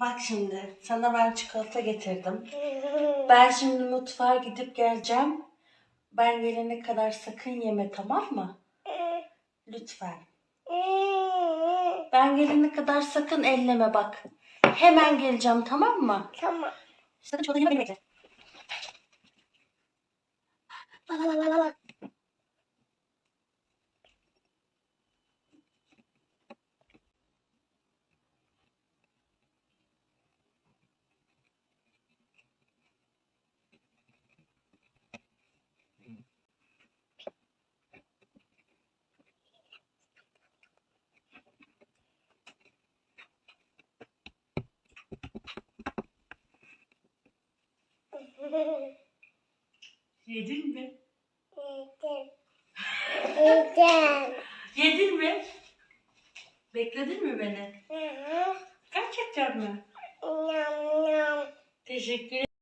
Bak şimdi sana ben çikolata getirdim. Ben şimdi mutfağa gidip geleceğim. Ben gelene kadar sakın yeme tamam mı? Lütfen. Ben gelene kadar sakın elleme bak. Hemen geleceğim tamam mı? Tamam. Sakın çikolata yeme beni bekle. Yedin mi? Yiyeceğim. Yedin mi? Bekledin mi beni? Hı hı. Gerçekten mi? Yum yum. Teşekkür